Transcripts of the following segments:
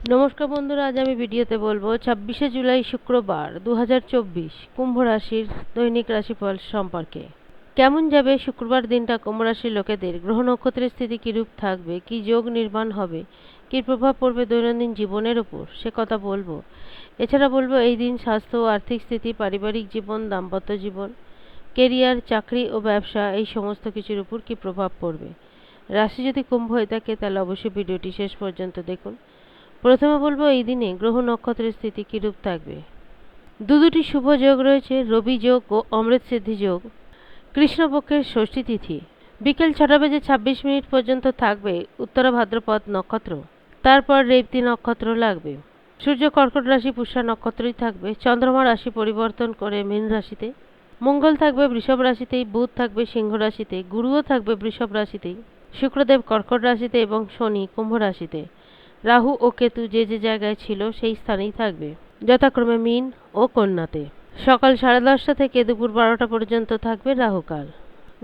নমস্কার বন্ধুরা, আজ আমি ভিডিওতে বলব, ছাব্বিশে জুলাই শুক্রবার দু হাজার চব্বিশ কুম্ভ রাশির দৈনিক রাশিফল সম্পর্কে। কেমন যাবে শুক্রবার দিনটা কুম্ভ রাশির লোকেদের? গ্রহ নক্ষত্রের স্থিতি কীরূপ থাকবে? কি যোগ নির্মাণ হবে? কী প্রভাব পড়বে দৈনন্দিন জীবনের ওপর সে কথা বলব। এছাড়া বলব, এই দিন স্বাস্থ্য, আর্থিক স্থিতি, পারিবারিক জীবন, দাম্পত্য জীবন, কেরিয়ার, চাকরি ও ব্যবসা, এই সমস্ত কিছুর উপর কী প্রভাব পড়বে? রাশি যদি কুম্ভ হয়ে থাকে, তাহলে অবশ্যই ভিডিওটি শেষ পর্যন্ত দেখুন। প্রথমে বলব, এই দিনে গ্রহ নক্ষত্রের স্থিতি কীরূপ থাকবে? দু দুটি শুভ যোগ রয়েছে, রবি যোগ ও অমৃত সিদ্ধি যোগ। কৃষ্ণপক্ষের ষষ্ঠী তিথি। বিকেল ছটা বেজে ছাব্বিশ মিনিট পর্যন্ত থাকবে উত্তরা ভাদ্রপদ নক্ষত্র। তারপর রেবতী নক্ষত্র লাগবে। সূর্য কর্কট রাশি, পুষ্যা নক্ষত্রই থাকবে। চন্দ্রমা রাশি পরিবর্তন করে মীন রাশিতে। মঙ্গল থাকবে বৃষভ রাশিতেই, বুধ থাকবে সিংহ রাশিতে, গুরুও থাকবে বৃষভ রাশিতেই, শুক্রদেব কর্কট রাশিতে এবং শনি কুম্ভ রাশিতে। রাহু ও কেতু যে যে জায়গায় ছিল সেই স্থানেই থাকবে। যথাক্রমে মিন ও কন্যাতে। সকাল সাড়ে দশটা থেকে দুপুর বারোটা পর্যন্ত থাকবে রাহুকাল।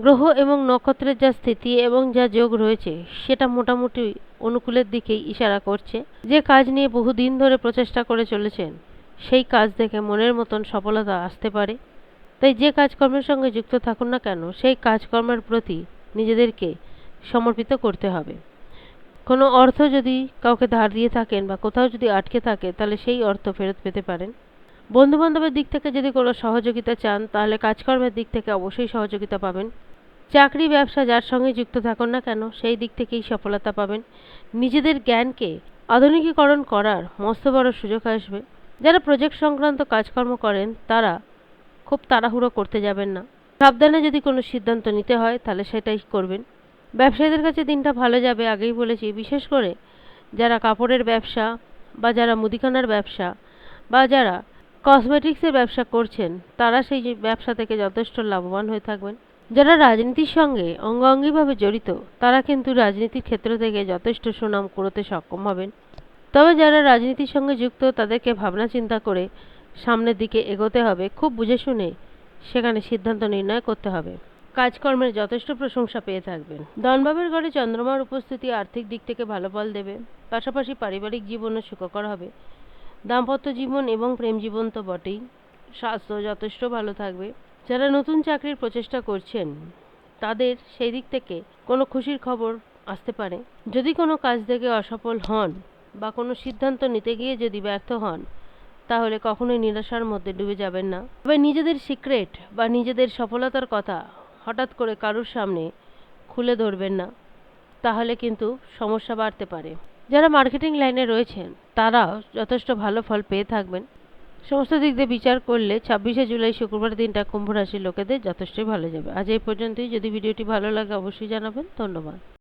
গ্রহ এবং নক্ষত্রের যা স্থিতি এবং যা যোগ রয়েছে, সেটা মোটামুটি অনুকূলের দিকেই ইশারা করছে। যে কাজ নিয়ে বহুদিন ধরে প্রচেষ্টা করে চলেছেন, সেই কাজ দেখে মনের মতন সফলতা আসতে পারে। তাই যে কাজকর্মের সঙ্গে যুক্ত থাকুন না কেন, সেই কাজকর্মের প্রতি নিজেদেরকে সমর্পিত করতে হবে। কোনো অর্থ যদি কাউকে ধার দিয়ে থাকেন বা কোথাও যদি আটকে থাকে, তাহলে সেই অর্থ ফেরত পেতে পারেন। বন্ধুবান্ধবের দিক থেকে যদি কোনো সহযোগিতা চান, তাহলে কাজকর্মের দিক থেকে অবশ্যই সহযোগিতা পাবেন। চাকরি, ব্যবসা যার সঙ্গে যুক্ত থাকুন না কেন, সেই দিক থেকেই সফলতা পাবেন। নিজেদের জ্ঞানকে আধুনিকীকরণ করার মস্ত বড় সুযোগ আসবে। যারা প্রজেক্ট সংক্রান্ত কাজকর্ম করেন, তারা খুব তাড়াহুড়ো করতে যাবেন না। সাবধানে যদি কোনো সিদ্ধান্ত নিতে হয়, তাহলে সেটাই করবেন। ব্যবসায়ীদের কাছে দিনটা ভালো যাবে আগেই বলেছি, বিশেষ করে যারা কাপড়ের ব্যবসা বা যারা মুদিখানার ব্যবসা বা যারা কসমেটিক্সের ব্যবসা করছেন, তারা সেই ব্যবসা থেকে যথেষ্ট লাভবান হয়ে থাকবেন। যারা রাজনীতির সঙ্গে অঙ্গাঙ্গিভাবে জড়িত, তারা কিন্তু রাজনীতির ক্ষেত্র থেকে যথেষ্ট সুনাম করতে সক্ষম হবেন। তবে যারা রাজনীতির সঙ্গে যুক্ত, তাদেরকে ভাবনা চিন্তা করে সামনের দিকে এগোতে হবে। খুব বুঝে শুনে সেখানে সিদ্ধান্ত নির্ণয় করতে হবে। কাজকর্মের যথেষ্ট প্রশংসা পেয়ে থাকবেন। ধনবাবের ঘরে চন্দ্রমার উপস্থিতি আর্থিক দিক থেকে ভালো ফল দেবে, পাশাপাশি পারিবারিক জীবনও সুখকর হবে। দাম্পত্য জীবন এবং প্রেম জীবন তো বটেই, স্বাস্থ্য যথেষ্ট ভালো থাকবে। যারা নতুন চাকরির প্রচেষ্টা করছেন, তাদের সেই দিক থেকে কোনো খুশির খবর আসতে পারে। যদি কোনো কাজ থেকে অসফল হন বা কোনো সিদ্ধান্ত নিতে গিয়ে যদি ব্যর্থ হন, তাহলে কখনোই নিরাশার মধ্যে ডুবে যাবেন না। তবে নিজেদের সিক্রেট বা নিজেদের সফলতার কথা হঠাৎ করে কারোর সামনে খুলে ধরবেন না, তাহলে কিন্তু সমস্যা বাড়তে পারে। যারা মার্কেটিং লাইনে রয়েছেন, তারা যথেষ্ট ভালো ফল পেয়ে থাকবেন। সমস্ত দিক দিয়ে বিচার করলে ছাব্বিশে জুলাই শুক্রবার দিনটা কুম্ভ রাশির লোকেদের যথেষ্টই ভালো যাবে। আজ এই পর্যন্তই। যদি ভিডিওটি ভালো লাগে, অবশ্যই জানাবেন। ধন্যবাদ।